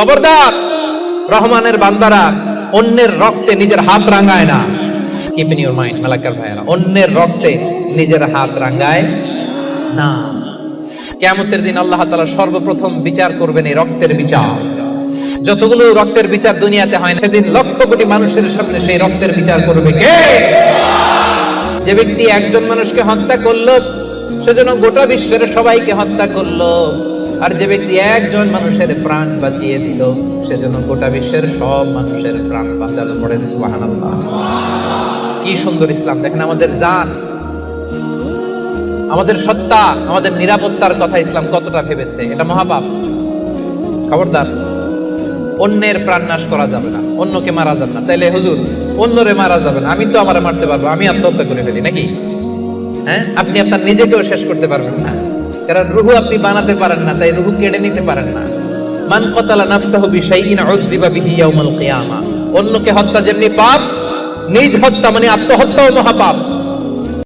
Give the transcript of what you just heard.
খবরদার, রহমানের বান্দারা, অন্যের রক্তে নিজের হাত রাঙায় না। Keep in your mind Malakar ভাইয়েরা, অন্যের রক্তে নিজের হাত রাঙায় না। কেয়ামতের দিন আল্লাহ তাআলা সর্বপ্রথম বিচার করবেন এই রক্তের বিচার। যতগুলো রক্তের বিচার দুনিয়াতে হয় না, সেদিন লক্ষ কোটি মানুষের সামনে সেই রক্তের বিচার করবে কে? যে ব্যক্তি একজন মানুষকে হত্যা করল, সেজন্য গোটা বিশ্বের সবাইকে হত্যা করল। আর যে ব্যক্তি একজন মানুষের প্রাণ বাঁচিয়ে দিল সেজন্য গোটা বিশ্বের সব মানুষের প্রাণ বাঁচালো পড়েন সুবহানাল্লাহ। কি সুন্দর ইসলাম। দেখেন আমাদের জান, আমাদের সত্তা, আমাদের নিরাপত্তার কথা ইসলাম কতটা ভেবেছে। এটা মহাপাপ। খবরদার, অন্যের প্রাণ নাশ করা যাবে না, অন্যকে মারা যাবে না। তাইলে হুজুর, অন্যরে মারা যাবে না। আমি তো আমার মারতে পারব, আমি আত্মহত্যা করে ফেলি, নাকি? হ্যাঁ? আপনি আপনার নিজেকেও শেষ করতে পারবেন না। কারণ রুহু আপনি বানাতে পারেন না, তাই রুহু কেড়ে নিতে পারেন না। মান কতালা নাফসাহু বিশাইইন উযযিবা বিহি ইয়াউমাল কিয়ামা। অন্যকে হত্যা যেমনি পাপ, নিজ হত্যা মানে আত্মহত্যাও মহাপাপ।